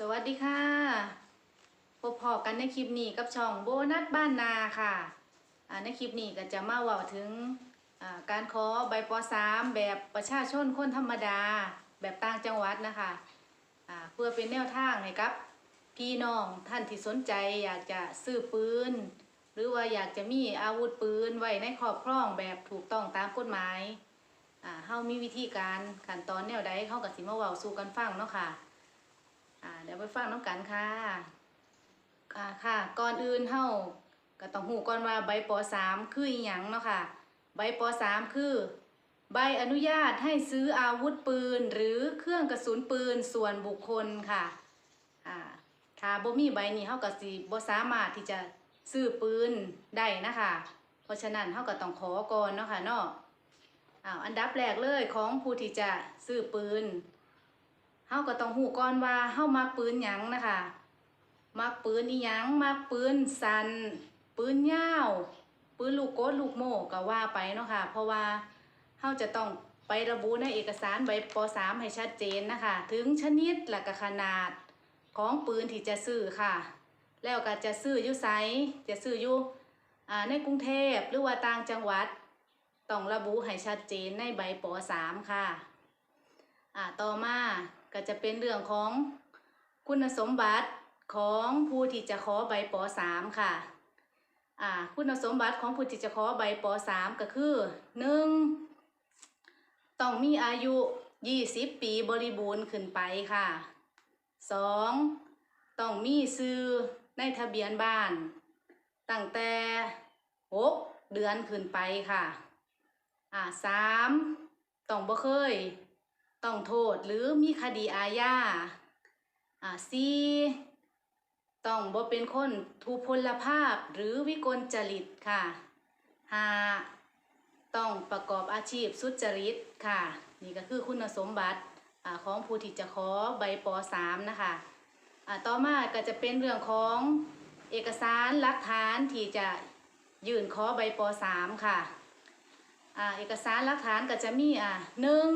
สวัสดีค่ะ พบพอกันในคลิปนี้กับช่องโบนัสบ้านนาค่ะ ในคลิปนี้ก็จะมาเว่าถึงการขอใบปสามแบบประชาชนคนธรรมดา แบบต่างจังหวัดนะคะอ่าเพื่อเป็นแนวทางให้กับ พี่น้องท่านที่สนใจอยากจะซื้อปืน หรือว่าอยากจะมีอาวุธปืนไว้ในครอบครองแบบถูกต้องตามกฎหมายเฮามีวิธีการขั้นตอนแนวใดเฮาก็สิมาเว้าสู่กันฟังเนาะค่ะ่าเดี๋ยวไปฟังน้ำกันค่ะอ่าค่ะ ก่อนอื่นเฮาก็ต้องหูก่อนว่าใบปสามคืออีหยังเนาะค่ะ ใบปสามคือ ใบอนุญาตให้ซื้ออาวุธปืน หรือเครื่องกระสุนปืนส่วนบุคคลค่ะ อ่า ถ้าบ่มีใบนี้เฮาก็สิบ่สามารถที่จะซื้อปืนได้นะคะ เพราะฉะนั้นเฮาก็ต้องขอก่อนเนาะค่ะเนาะอ้าวอันดับแรกเลยของผู้ที่จะซื้อปืน เฮาก็ต้องหูก่อนว่าเฮามักปืนหยังนะคะมักปืนอีหยังมักปืนสันปืนยาวปืนลูกโกดลูกโม่ก็ว่าไปเนาะค่ะ เพราะว่าเฮาจะต้องไประบุในเอกสารใบป .3 ให้ชัดเจนนะคะ ถึงชนิดและก็ขนาดของปืนที่จะซื้อค่ะ แล้วก็จะซื้ออยู่ไสจะซื้ออยู่ในกรุงเทพหรือว่าต่างจังหวัดต้องระบุให้ชัดเจนในใบป .3 ค่ะ อ่า ต่อมา ก็จะเป็นเรื่องของคุณสมบัติของผู้ที่จะขอใบป .3 ค่ะอ่าคุณสมบัติของผู้ที่จะขอใบป .3 ก็คือ 1. ต้องมีอายุ 20 ปีบริบูรณ์ขึ้นไปค่ะ 2. ต้องมีซื้อในทะเบียนบ้าน ตั้งแต่ 6 เดือนขึ้นไปค่ะอ่าสามต้องบ่เคย ต้องโทษหรือมีคดีอาญาอ่าสี่ต้องบ่เป็นคนทุพลภาพหรือวิกลจริตค่ะหาต้องประกอบอาชีพสุจริตค่ะ นี่ก็คือคุณสมบัติอของผู้ที่จะขอใบป .3 นะคะอ่าต่อมาก็จะเป็นเรื่องของเอกสารหลักฐานที่จะยื่นขอใบป .3 ค่ะอ่าเอกสารหลักฐานก็จะมีอ่าหนึ่ง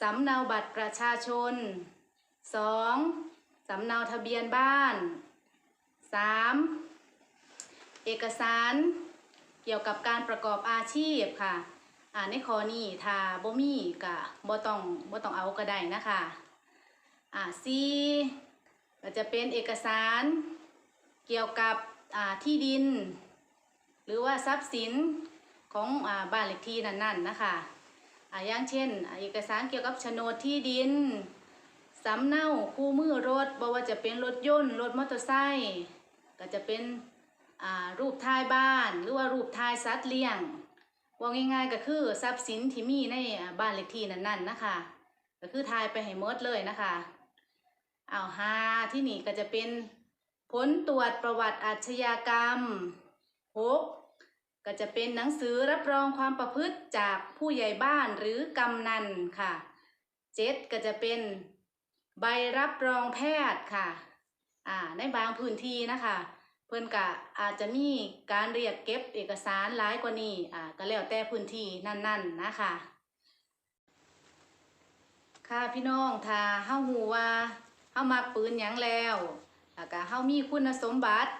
สำเนาบัตรประชาชน 2. สำเนาทะเบียนบ้าน 3. เอกสารเกี่ยวกับการประกอบอาชีพค่ะ อ่านในข้อนี้ถ้าบ่มีก็บ่ต้องบ่ต้องเอาก็ได้นะคะอ่า C ก็จะเป็นเอกสารเกี่ยวกับอ่าที่ดิน หรือว่าทรัพย์สินของอ่าบ้านเลขที่นั้นๆนะคะ อย่างเช่นเอกสารเกี่ยวกับโฉนดที่ดินสำเนาคู่มือรถบ่ว่าจะเป็นรถยนต์รถมอเตอร์ไซค์ก็จะเป็นรูปถ่ายบ้าน หรือว่ารูปถ่ายสัตว์เลี้ยงว่าง่ายๆก็คือทรัพย์สินที่มีในบ้านเลขที่นั้นๆนะคะ ก็คือถ่ายไปให้หมดเลยนะคะเอาวหาที่นี่ก็จะเป็นผลตรวจประวัติอาชญากรรมหก ก็จะเป็นหนังสือรับรองความประพฤติจากผู้ใหญ่บ้านหรือกำนันค่ะเจ็ดก็จะเป็นใบรับรองแพทย์ค่ะอ่าในบางพื้นที่นะคะ เพิ่นก็อาจจะมีการเรียกเก็บเอกสารหลายกว่านี้อ่าก็แล้วแต่พื้นที่นั่นๆนนะคะ ค่ะพี่น้องถ้าเฮาฮู้ว่าเฮามักปืนหยังแล้วแล้วก็เฮามีคุณสมบัติ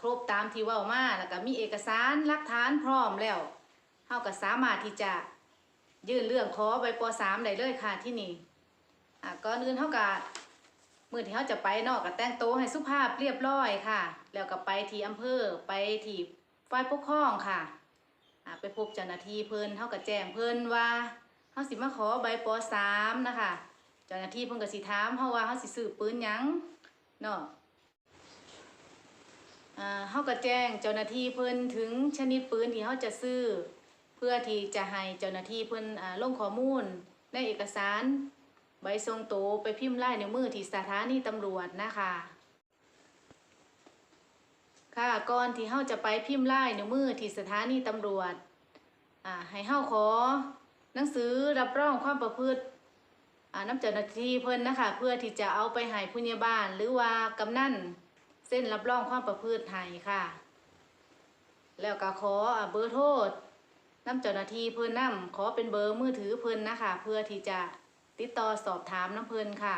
ครบตามที่ว้ามาแล้วก็มีเอกสารหลักฐานพร้อมแล้วเฮาก็สามารถที่จะยื่นเรื่องขอใบป .3 ได้เลยค่ะที่นี่ก่อนอื่นเฮาก็มื้อที่เฮาจะไปเนาะก็แต่งตัวให้สุภาพเรียบร้อยค่ะ แล้วก็ไปที่อำเภอไปที่ฝ่ายปกครองค่ะไปพบเจ้าหน้าที่เพิ่นเฮาก็แจ้งเพิ่นว่าเฮาสิมาขอใบป .3 นะคะ เจ้าหน้าที่เพิ่นก็สิถามเฮาว่าเฮาสิซื้อปืนยังเนาะ เฮาก็แจ้งเจ้าหน้าที่เพิ่นถึงชนิดปืนที่เฮาจะซื้อ เพื่อที่จะให้เจ้าหน้าที่เพิ่นอ่าลงข้อมูล ในเอกสารใบส่งโตไปพิมพ์ลายนิ้วมือที่สถานีตำรวจนะคะค่ะก่อนที่เฮาจะไปพิมพ์ลายนิ้วมือที่สถานีตำรวจอ่าให้เฮาขอ หนังสือรับรองความประพฤติอ่าน้ำเจ้าหน้าที่เพิ่นนะคะเพื่อที่จะเอาไปให้ผู้ใหญ่บ้านหรือว่ากำนัน ส้นรับรองความประพฤติให้ค่ะ แล้วก็ขอเบอร์โทรน้ำเจ้าหน้าที่เพิ่นนํขอเป็นเบอร์มือถือเพิ่นนะคะ เพื่อที่จะติดต่อสอบถามน้ำเพิ่นค่ะ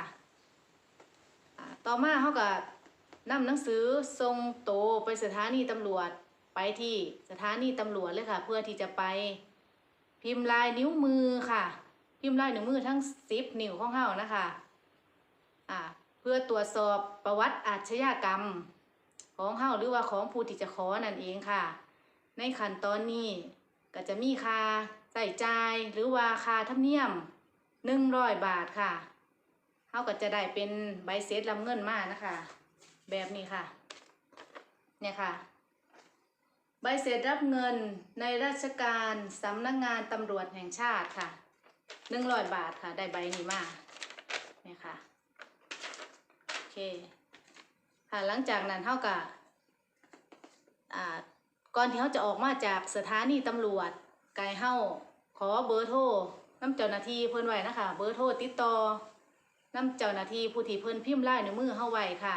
ต่อมาเขาก็นำหนังสือส่งโตไปสถานีตำรวจไปที่สถานีตำรวจเลยค่ะ เพื่อที่จะไปพิมพ์ลายนิ้วมือค่ะ พิมพ์ลายนิ้วมือทั้งสิบนิ้วของเขานะคะ อ่า พื่อตรวจสอบประวัติอาชญากรรม ของเขาหรือว่าของผู้ที่จะขอนั่นเองค่ะ ในขั้นตอนนี้ก็จะมีค่าใส่จ่ายหรือว่าค่าธรรมเนียมหนึ่งร้อยบาทค่ะเขาก็จะได้เป็นใบเสร็จรับเงินมานะคะ แบบนี้ค่ะ เนี่ยค่ะ ใบเสร็จรับเงินในราชการสำนักงานตำรวจแห่งชาติค่ะหนึ่งร้อยบาทค่ะ ได้ใบนี้มาเนี่ยค่ะ เคค่ะหลังจากนั้นเท่ากับอ่าก่อนที่เขาจะออกมาจากสถานีตำรวจไกลเฮาขอเบอร์โทรน้ำเจ้าหน้าที่เพิ่นไว้นะคะ เบอร์โทรติดต่อน้ำเจ้าหน้าที่ผู้ที่เพิ่นพิมพ์ลายในมือเฮาไว้ค่ะ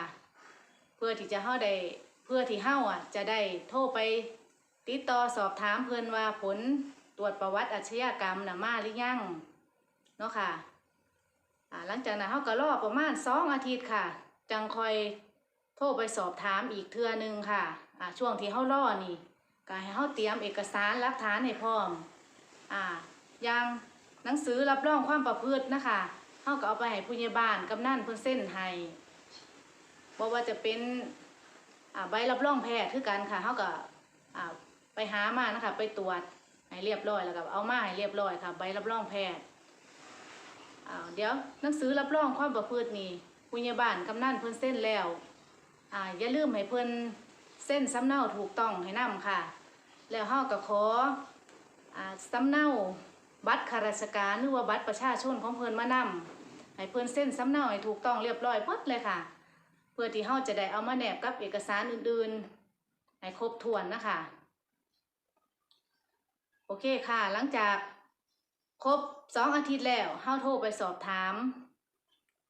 เพื่อที่จะเฮาได้เพื่อที่เฮาอะจะได้โทรไปติดต่อสอบถามเพิ่นว่าผลตรวจประวัติอาชญากรรมน่ะมาหรือยังเนาะค่ะอ่าหลังจากนั้นเฮาก็รอประมาณสองอาทิตย์ค่ะ จังคอยโทรไปสอบถามอีกเทื่อหนึงค่ะอ่าช่วงที่เฮารอนี่ก็ให้เฮาเตรียมเอกสารหลักฐานให้พร้อมอ่าอย่างหนังสือรับรองความประพฤตินะคะเฮาก็เอาไปให้ผู้ใหญ่บ้านกำนันเพิ่นเซ็นให้บ่ว่าจะเป็นอ่าใบรับรองแพทย์คือกันค่ะเฮาก็อ่าไปหามานะคะไปตรวจให้เรียบร้อยแล้วก็เอามาให้เรียบร้อยค่ะ ใบรับรองแพทย์อ่าเดี๋ยวหนังสือรับรองความประพฤตินี่ ผู้ใหญ่บ้านกำนันเพิ่นเซ็นแล้วอ่าอย่าลืมให้เพิ่นเส้นสำเนาถูกต้องให้นำค่ะ แล้วเฮาก็ขออ่าสำเนาบัตรข้าราชการหรือว่าบัตรประชาชนของเพิ่นมานำให้เพิ่นเส้นสำเนาให้ถูกต้องเรียบร้อยหมดเลยค่ะ เพื่อที่เฮาจะได้เอามาแนบกับเอกสารอื่นๆให้ครบถ้วนนะคะโอเคค่ะ หลังจากครบสองอาทิตย์แล้วเฮาโทรไปสอบถาม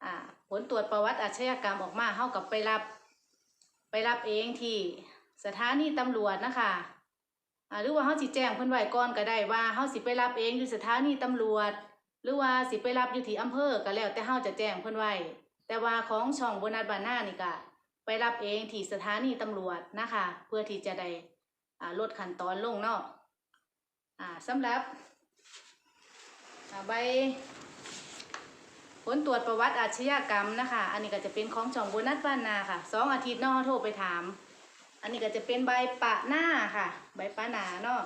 อ่า ผลตรวจประวัติอาชญากรรมออกมาเฮากับไปรับ ไปรับเองที่สถานีตำรวจนะคะหรือว่าเฮาสิแจ้งเพิ่นไว้ก่อนก็ได้ว่าเฮาสิไปรับเองอยู่สถานีตำรวจ หรือว่าสิไปรับอยู่ที่อำเภอก็แล้วแต่เฮาจะแจ้งเพิ่นไว้แต่ว่าของช่องโบนัสบานหน้านี่ก็ไปรับเองที่สถานีตำรวจนะคะ เพื่อที่จะได้ลดขั้นตอนลงเนาะอ่าสำหรับใบ ผลตรวจประวัติอาชญากรรมนะคะ อันนี้ก็จะเป็นของช่องโบนัสบ้านนาค่ะสองอาทิตย์นอกโทรไปถาม อันนี้ก็จะเป็นใบปะหน้าค่ะ ใบปะหนาเนาะ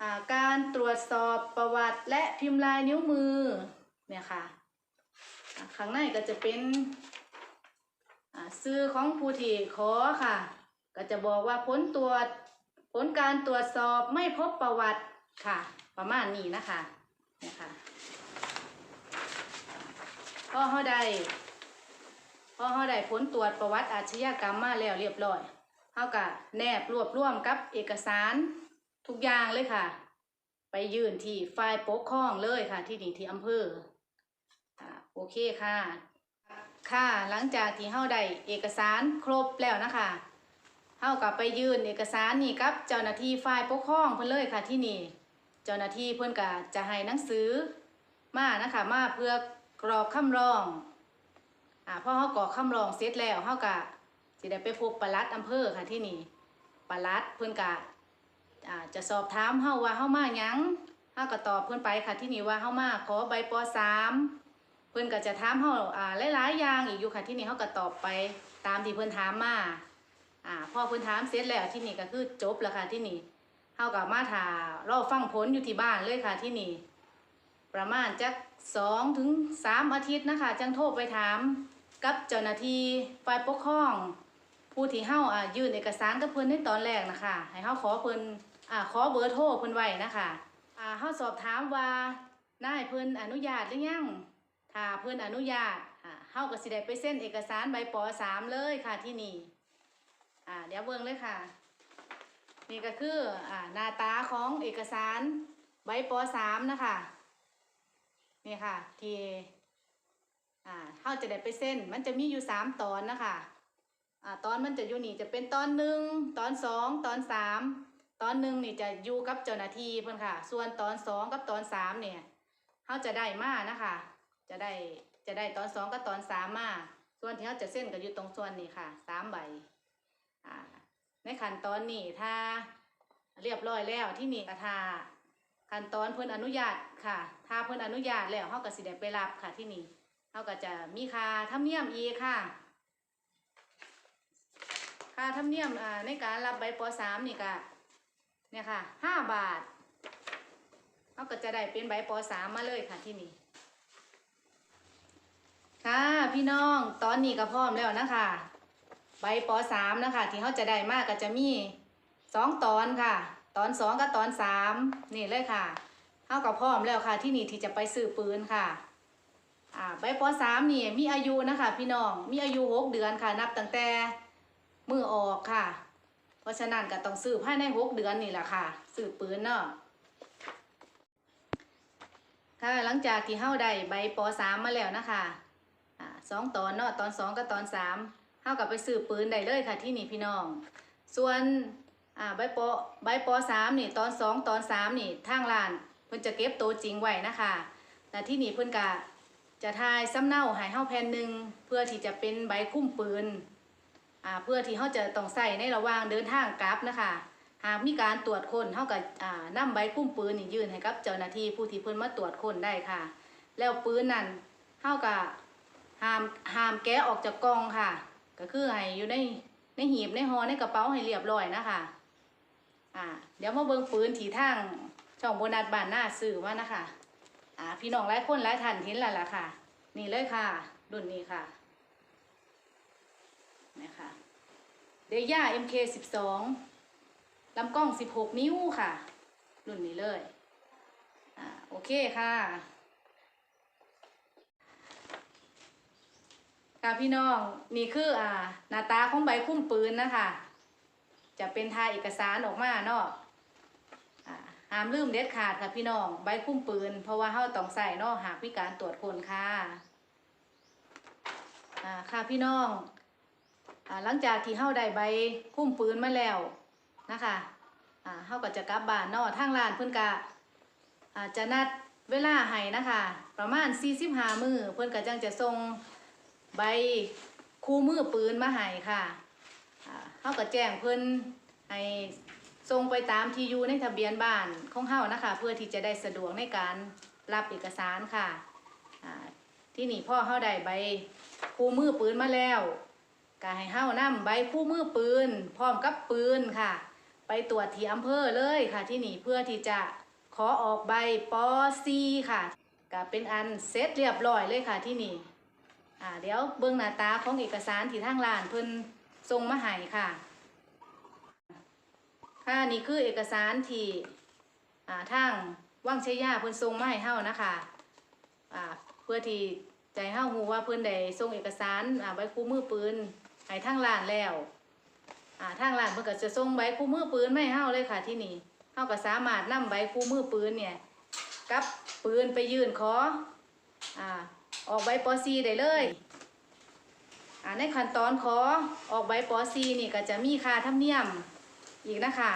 อ่าการตรวจสอบประวัติและพิมพ์ลายนิ้วมือเนี่ยค่ะอ่าข้างในก็จะเป็นซื้อของผู้ที่ขอค่ะ ก็จะบอกว่าผลตรวจผลการตรวจสอบไม่พบประวัติค่ะ ประมาณนี้นะคะเนี่ยค่ะ พอเขาได้พอเขาได้ผลตรวจประวัติอาชญากรรมมาแล้วเรียบร้อยเขาก็แนบรวบรวมกับเอกสารทุกอย่างเลยค่ะ ไปยื่นที่ฝ่ายปกครองเลยค่ะ ที่นี่ที่อำเภอโอเคค่ะ ค่ะหลังจากที่เขาได้เอกสารครบแล้วนะคะเขาก็ไปยื่นเอกสารนี่กับเจ้าหน้าที่ฝ่ายปกครองเพิ่นเลยค่ะที่นี่ เจ้าหน้าที่เพิ่นก็จะให้หนังสือมานะคะมาเพื่อ กรอกคำร้องอ่าพอเขากรอกคำร้องเสร็จแล้วเขาก็สิได้ไปพบปลัดอำเภอค่ะที่นี่ปลัดเพิ่อนก็อ่าจะสอบถามเฮาว่าเฮามาหยังเฮาก็ตอบเพิ่อนไปค่ะที่นี่ว่าเฮามาขอใบป .3 เพิ่อนก็จะถามเฮาอ่าหลายๆอย่างอีกอยู่ค่ะที่นี่เฮาก็ตอบไปตามที่เพิ่อนถามมาอ่าพอเพิ่อนถามเสร็จแล้วที่นี่ก็คือจบแล้วค่ะที่นี่เฮาก็มาถ่ารอฟังผลอยู่ที่บ้านเลยค่ะที่นี่ ประมาณจักสองถึงสามอาทิตย์นะคะ จังโทรไปถามกับเจ้าหน้าที่ฝ่ายปกครอง ผู้ที่เฮาอ่ายื่นเอกสารกับเพิ่นในตอนแรกนะคะ ให้เฮาขอเพิ่นอ่าขอเบอร์โทรเพิ่นไว้นะคะอ่าเฮาสอบถามว่านายเพิ่นอนุญาตหรือยังถ้าเพิ่นอนุญาตอ่าเฮาก็สิได้ไปเซ็นเอกสารใบป .3 เลยค่ะที่นี่อ่าเดี๋ยวเบิ่งเลยค่ะ นี่ก็คืออ่าหน้าตาของเอกสารใบป .3 นะคะ นี่ค่ะ ที่อ่าเขาจะได้ไปเส้น มันจะมีอยู่สามตอนนะคะอ่าตอนมันจะอยู่นี่จะเป็นตอนหนึ่งตอนสองตอนสามตอนหนึ่งนี่จะอยู่กับเจ้าหน้าที่เพื่อนค่ะ ส่วนตอนสองกับตอนสามเนี่ยเขาจะได้มานะคะ จะได้จะได้ตอนสองกับตอนสามมาส่วนที่เขาจะเส้นก็อยู่ตรงส่วนนี้ค่ะสามใบอ่าในขั้นตอนนี้ถ้าเรียบร้อยแล้วที่นี่ก็ทา ขั้นตอนเพิ่นอนุญาตค่ะ ถ้าเพิ่นอนุญาตแล้วเขาก็สิได้ไปรับค่ะที่นี่เขาก็จะมีค่าธรรมเนียมอีกค่ะ ค่าธรรมเนียมในการรับใบปสามนี่ก็เนี่ยค่ะห้าบาทเขาก็จะได้เป็นใบปสามมาเลยค่ะที่นี่ค่ะ พี่น้องตอนนี้ก็พร้อมแล้วนะคะ ใบปสามนะคะ ที่เขาจะได้มากก็จะมีสองตอนค่ะ ตอนสองกับตอนสามนี่เลยค่ะเขาก็พร้อมแล้วค่ะ ที่นี่ที่จะไปซื้อปืนค่ะอ่าใบปอสามนี่มีอายุนะคะ พี่น้องมีอายุหกเดือนค่ะ นับตั้งแต่มือออกค่ะ เพราะฉะนั้นก็ต้องซื้อภายในหกเดือนนี่แหละค่ะซื้อปืนเนาะค่ะหลังจากที่เฮาได้ใบปอสามมาแล้วนะคะอ่าสองตอนเนาะตอนสองกับตอนสามเท่ากับไปซื้อปืนได้เลยค่ะที่นี่พี่น้อง ส่วน อ่าใบปอใบปอสามนี่ตอนสองตอนสามนี่ทางร้านเพิ่นจะเก็บตัวจริงไว้นะคะแต่ที่นี่เพิ่นกะจะทายซ้ำเน่าหายเฮาแผ่นหนึ่งเพื่อที่จะเป็นใบคุ้มปืนอ่าเพื่อที่เฮาจะต้องใส่ในระหว่างเดินทางกลับนะคะ หากมีการตรวจคนเฮากับอ่านำใบคุ้มปืนนี่ยื่นให้กับเจ้าหน้าที่ผู้ที่เพิ่นมาตรวจคนได้ค่ะ แล้วปืนนั่นเฮากับห้ามห้ามแกะออกจากกล่องค่ะ ก็คือให้อยู่ในในหีบในห่อในกระเป๋าให้เรียบร้อยนะคะ อ่า เดี๋ยวมาเบิ่งปืนที่ทางช่องโบนัสบ้านหน้าซื้อมานะคะ อ่า พี่น้องหลายคนหลายท่านเห็นแล้วล่ะค่ะ นี่เลยค่ะ รุ่นนี้ค่ะนี่ค่ะเดย่า MK12 ลำกล้อง 16 นิ้วค่ะ รุ่นนี้เลย อ่า โอเคค่ะค่ะพี่น้อง นี่คืออ่าหน้าตาของใบคุ้มปืนนะคะ จะเป็นทายเอกสารออกมาเนาะห้ามลืมเด็ดขาดค่ะพี่น้องใบคุ้มปืน เพราะว่าเฮาต้องใส่เนาะหากมีการตรวจคนค่ะอ่าค่ะพี่น้องอ่าหลังจากที่เฮาได้ใบคุ้มปืนมาแล้วนะคะอ่าเฮาก็จะกลับบ้านเนาะทางร้านเพิ่นกะอ่าจะนัดเวลาให้นะคะ ประมาณ 45 มือเพิ่นก็จังจะส่งใบคู่มือปืนมาให้ค่ะ เฮาก็แจ้งเพิ่นให้ส่งไปตามที่อยู่ในทะเบียนบ้านของเฮานะคะ เพื่อที่จะได้สะดวกในการรับเอกสารค่ะที่นี่พ่อเฮาได้ใบคู่มือปืนมาแล้วก็ให้เฮานํใบคู่มือปืน พร้อมกับปืนค่ะ ไปตรวจที่อำเภอเลยค่ะ ที่นี่เพื่อที่จะขอออกใบป .4 ค่ะก็เป็นอันเสร็จเรียบร้อยเลยค่ะที่นี่อ่าเดี๋ยวเบิ่งหน้าตาของเอกสารที่ทางร้านเพิ่น ส่งมาให้ค่ะ ค่ะนี่คือเอกสารที่ทางว่างชยยาเพิ่นส่งมาให้เฮานะคะเพื่อที่ใจะให้เฮาฮู้ว่าเพิ่นได้ส่งเอกสารใบคู่มือปืนให้ทางร้านแล้วทางร้านเพิ่นก็จะส่งใบคู่มือปืนมาให้เฮาเลยค่ะที่นี่เฮาก็สามารถนำใบคู่มือปืนเนี่ยกับปืนไปยื่นขออออกใบปอซีได้เลย ในขั้นตอนขอออกใบปอซีนี่ก็จะมีค่าธรรมเนียมอีกนะคะ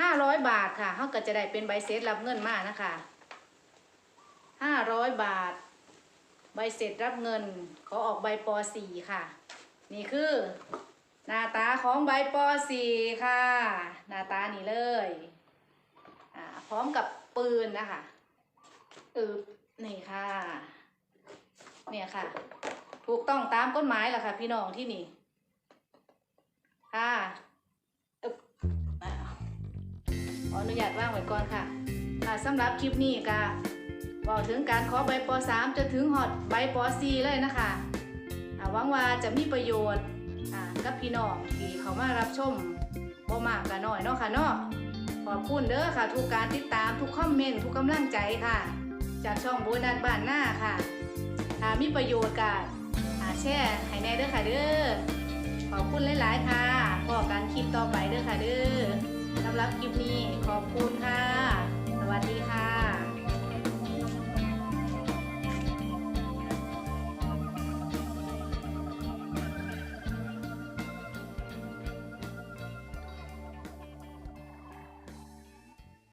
ห้าร้อยบาทค่ะเขาก็จะได้เป็นใบเสร็จรับเงินมานะคะห้าร้อยบาท ใบเสร็จรับเงิน ขอออกใบปอสีค่ะ นี่คือหน้าตาของใบปอสีค่ะ หน้าตานี่เลยอ่าพร้อมกับปืนนะคะอึบนี่ค่ะ เนี่ยค่ะ ถูกต้องตามกฎหมายแหละค่ะ พี่น้องที่นี่ค่ะอึ๊บอ่าขออนุญาตว่างไว้ก่อนค่ะ ค่ะสำหรับคลิปนี้ก็บอกถึงการขอใบป .3 จนถึงหอดใบป .4 เลยนะคะอ่าหวังว่าจะมีประโยชน์กับพี่น้องที่เขามารับชมบ่มากก็น้อยเนาะค่ะเนาะขอบคุณเด้อค่ะ ทุกการติดตามทุกคอมเมนต์ทุกกำลังใจค่ะ จากช่องโบนัสบ้านหน้าค่ะ ถ้ามีประโยชน์กับอา แชร์ให้แน่เด้อค่ะเด้อขอบคุณหลายๆค่ะพอการคลิปต่อไปเด้อค่ะเด้อสำหรับคลิปนี้ขอบคุณค่ะ สวัสดีค่ะ